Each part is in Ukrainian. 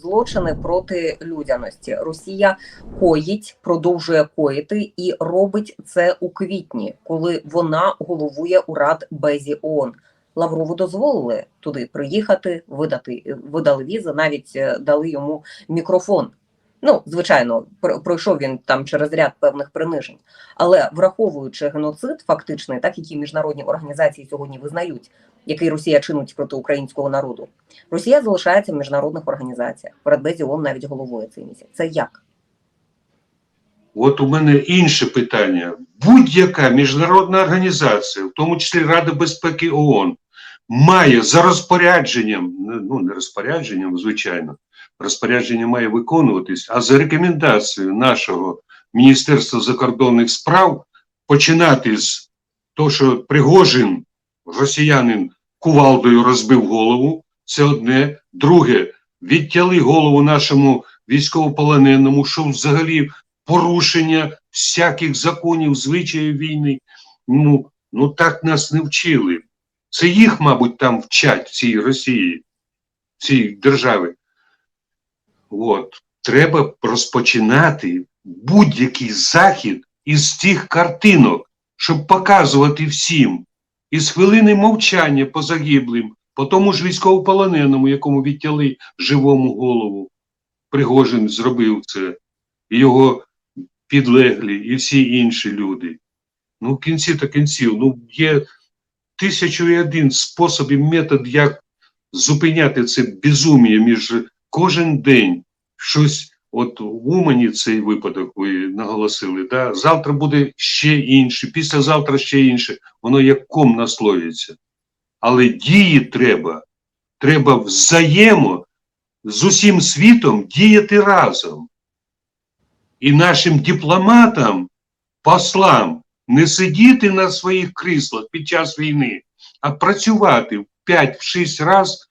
злочини проти людяності. Росія коїть, продовжує коїти і робить це у квітні, коли вона головує у Радбезі ООН. Лаврову дозволили туди приїхати, видати видали візи, навіть е, дали йому мікрофон. Ну, звичайно, пр- пройшов він там через ряд певних принижень. Але враховуючи геноцид, фактичний, так які міжнародні організації сьогодні визнають, який Росія чинить проти українського народу, Росія залишається в міжнародних організаціях. В Радбезі ООН навіть головує цей місяць. Це як? От у мене інше питання. Будь-яка міжнародна організація, в тому числі Рада безпеки ООН, має за розпорядженням, ну не розпорядженням, звичайно, розпорядження має виконуватись, а за рекомендацією нашого Міністерства закордонних справ починати з того, що Пригожин, росіянин, кувалдою розбив голову. Це одне. Друге, відтяли голову нашому військовополоненому, що взагалі порушення всяких законів, звичаїв війни. Ну, ну так нас не вчили. Це їх, мабуть, там вчать цій Росії, цій державі. От. Треба розпочинати будь-який захід із цих картинок, щоб показувати всім. Із хвилини мовчання по загиблим, по тому ж військовополоненому, якому відтяли живому голову. Пригожин зробив це, і його підлеглі, і всі інші люди. Ну, в кінці та кінців, ну, є тисячу і один способів, метод, як зупиняти це безум'я між кожен день щось. От в Умані цей випадок ви наголосили, да? завтра буде ще інше, післязавтра ще інше, воно як ком наслоюється. Але дії треба, треба взаємо з усім світом діяти разом. І нашим дипломатам, послам, не сидіти на своїх кріслах під час війни, а працювати в 5-6 разів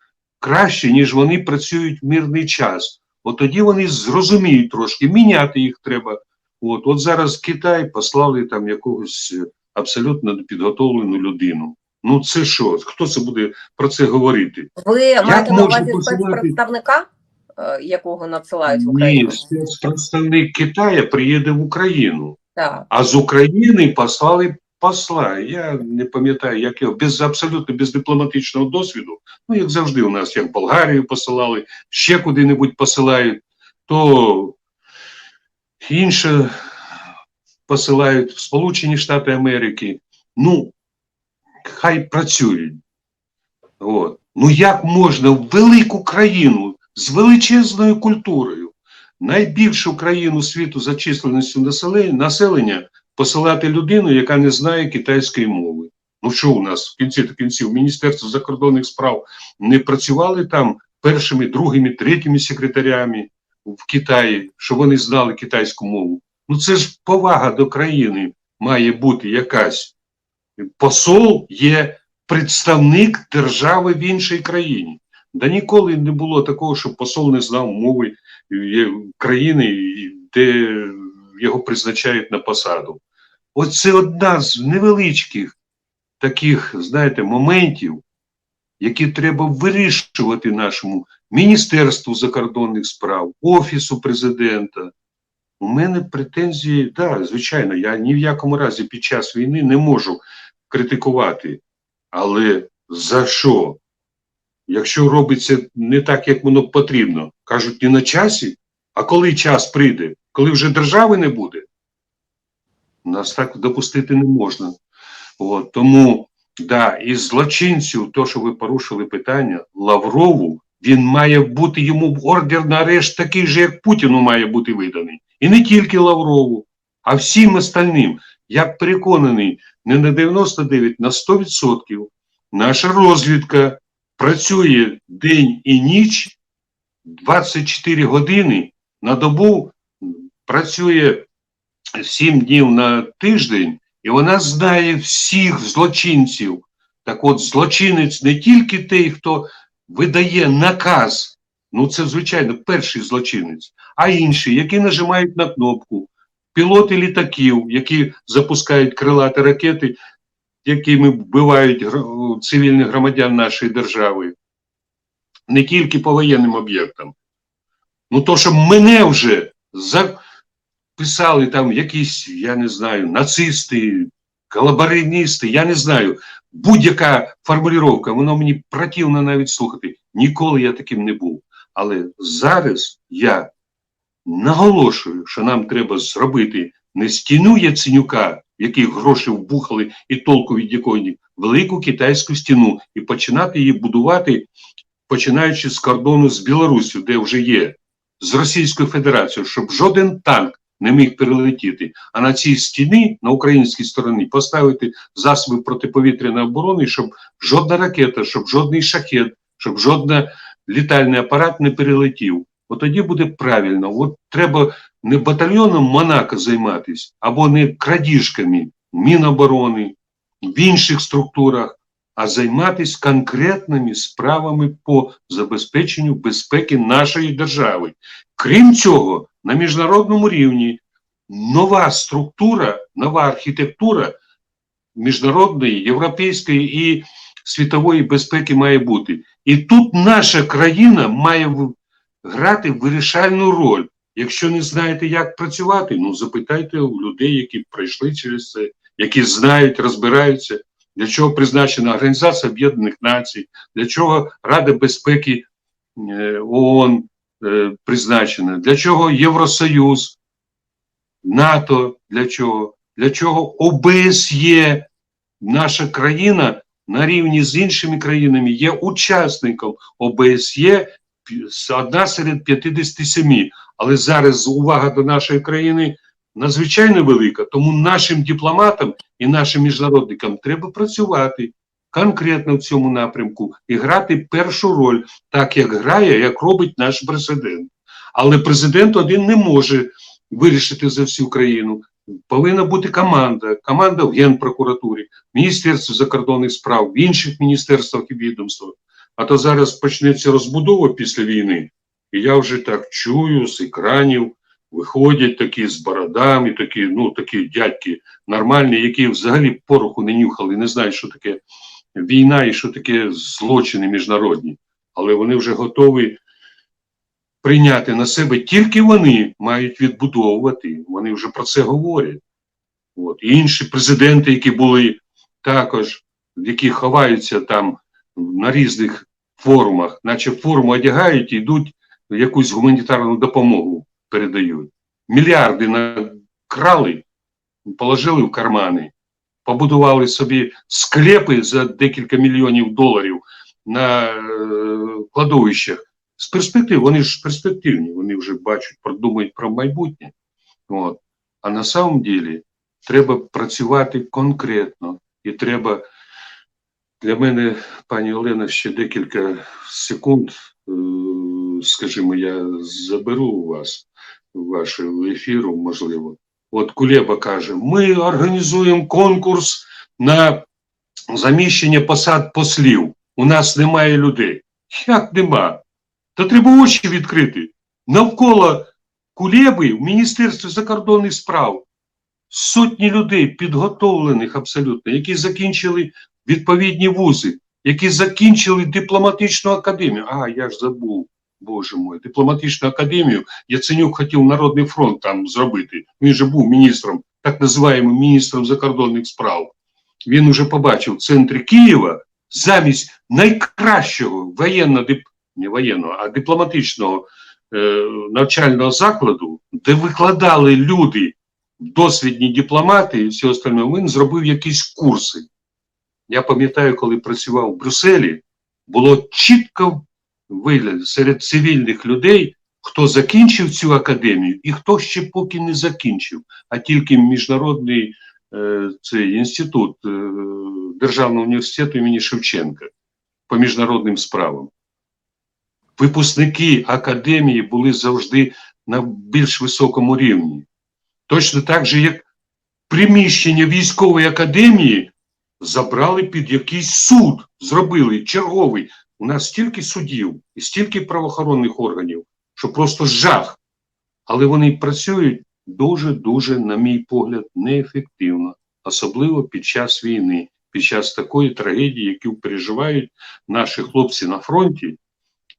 краще, ніж вони працюють в мирний час. От тоді вони зрозуміють трошки, міняти їх треба. От, от зараз Китай послали там якогось е, абсолютно непідготовлену людину. Ну це що? Хто це буде про це говорити? Ви маєте на увазі спецпредставника, е, якого надсилають в Ні, Україну? представник Китая приїде в Україну. Так. А з України послали посла. Я не пам'ятаю, як його без абсолютно без дипломатичного досвіду. Ну, як завжди, у нас як Болгарію посилали, ще куди-небудь посилають, то інше посилають в Сполучені Штати Америки. Ну, хай працюють. От. Ну як можна в велику країну з величезною культурою, найбільшу країну світу за численністю населення, посилати людину, яка не знає китайської мови. Ну що у нас в кінці та кінців Міністерство закордонних справ не працювали там першими, другими, третіми секретарями в Китаї, щоб вони знали китайську мову. Ну це ж повага до країни має бути якась. Посол є представник держави в іншій країні. Да ніколи не було такого, щоб посол не знав мови країни, і де його призначають на посаду. Оце одна з невеличких таких, знаєте, моментів, які треба вирішувати нашому Міністерству закордонних справ, Офісу президента. У мене претензії, да, звичайно, я ні в якому разі під час війни не можу критикувати. Але за що? Якщо робиться не так, як воно потрібно, кажуть, не на часі, а коли час прийде, коли вже держави не буде, нас так допустити не можна. От, тому, да, із злочинців, то, що ви порушили питання, Лаврову, він має бути йому ордер на арешт такий же, як Путіну має бути виданий. І не тільки Лаврову, а всім остальним. Я переконаний, не на 99, на 100% наша розвідка працює день і ніч 24 години на добу, працює 7 днів на тиждень, і вона знає всіх злочинців. Так от, злочинець не тільки той, хто видає наказ, ну це, звичайно, перший злочинець, а інші, які нажимають на кнопку, пілоти літаків, які запускають крилаті ракети, якими вбивають цивільних громадян нашої держави, не тільки по воєнним об'єктам. Ну то, що мене вже записали там якісь, я не знаю, нацисти, колабориністи, я не знаю. Будь-яка формулювання, воно мені противно навіть слухати. Ніколи я таким не був. Але зараз я наголошую, що нам треба зробити не стіну Яценюка, в яких гроші вбухали і толку від якої велику китайську стіну і починати її будувати, починаючи з кордону з Білоруссю, де вже є, з Російською Федерацією, щоб жоден танк не міг перелетіти. А на цій стіні, на українській стороні, поставити засоби протиповітряної оборони, щоб жодна ракета, щоб жодний шахет, щоб жодна літальний апарат не перелетів. От тоді буде правильно. От треба не батальйоном Монако займатися, або не крадіжками Міноборони, в інших структурах, а займатися конкретними справами по забезпеченню безпеки нашої держави. Крім цього, на міжнародному рівні нова структура, нова архітектура міжнародної, європейської і світової безпеки має бути. І тут наша країна має грати вирішальну роль. Якщо не знаєте, як працювати, ну запитайте у людей, які пройшли через це, які знають, розбираються, для чого призначена Організація Об'єднаних Націй, для чого Рада безпеки е, ООН е, призначена, для чого Євросоюз, НАТО, для чого, для чого ОБСЄ, наша країна на рівні з іншими країнами є учасником ОБСЄ одна серед 57. Але зараз увага до нашої країни надзвичайно велика, тому нашим дипломатам і нашим міжнародникам треба працювати конкретно в цьому напрямку і грати першу роль, так як грає, як робить наш президент. Але президент один не може вирішити за всю країну. Повинна бути команда, команда в Генпрокуратурі, Міністерстві закордонних справ, в інших міністерствах і відомствах. А то зараз почнеться розбудова після війни, і я вже так чую з екранів, виходять такі з бородами, такі, ну, такі дядьки нормальні, які взагалі пороху не нюхали, не знають, що таке війна і що таке злочини міжнародні. Але вони вже готові прийняти на себе, тільки вони мають відбудовувати. Вони вже про це говорять. От. І інші президенти, які були також, які ховаються там на різних форумах, наче форму одягають і йдуть якусь гуманітарну допомогу передають. Мільярди накрали, положили в кармани, побудували собі склепи за декілька мільйонів доларів на е, кладовищах. З перспектив, вони ж перспективні, вони вже бачать, продумають про майбутнє. От. А на самом деле треба працювати конкретно і треба для мене, пані Олена, ще декілька секунд, е, скажімо, я заберу у вас вашого ефіру, можливо. От Кулеба каже: ми організуємо конкурс на заміщення посад послів. У нас немає людей. Як нема? Та треба очі відкрити. Навколо Кулеби в Міністерстві закордонних справ сотні людей, підготовлених абсолютно, які закінчили відповідні вузи, які закінчили дипломатичну академію. А, я ж забув, боже мой, дипломатичну академію Яценюк хотів Народний фронт там зробити. Він же був міністром, так називаємо міністром закордонних справ. Він уже побачив в центрі Києва замість найкращого воєнно не воєнного, а дипломатичного е, навчального закладу, де викладали люди, досвідні дипломати і все остальне, він зробив якісь курси. Я пам'ятаю, коли працював в Брюсселі, було чітко вигляд серед цивільних людей, хто закінчив цю академію і хто ще поки не закінчив, а тільки міжнародний е, цей інститут е, Державного університету імені Шевченка по міжнародним справам. Випускники академії були завжди на більш високому рівні. Точно так же, як приміщення військової академії забрали під якийсь суд, зробили черговий. У нас стільки судів і стільки правоохоронних органів, що просто жах. Але вони працюють дуже-дуже, на мій погляд, неефективно, особливо під час війни, під час такої трагедії, яку переживають наші хлопці на фронті,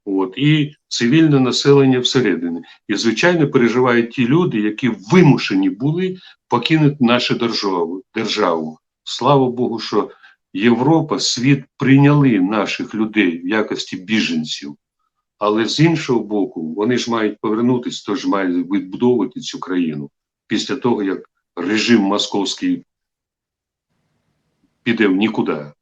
От, і цивільне населення всередині. І, звичайно, переживають ті люди, які вимушені були покинути нашу державу. державу. Слава Богу, що Європа, світ прийняли наших людей в якості біженців. Але з іншого боку, вони ж мають повернутися, тож мають відбудовувати цю країну після того, як режим московський піде в нікуди.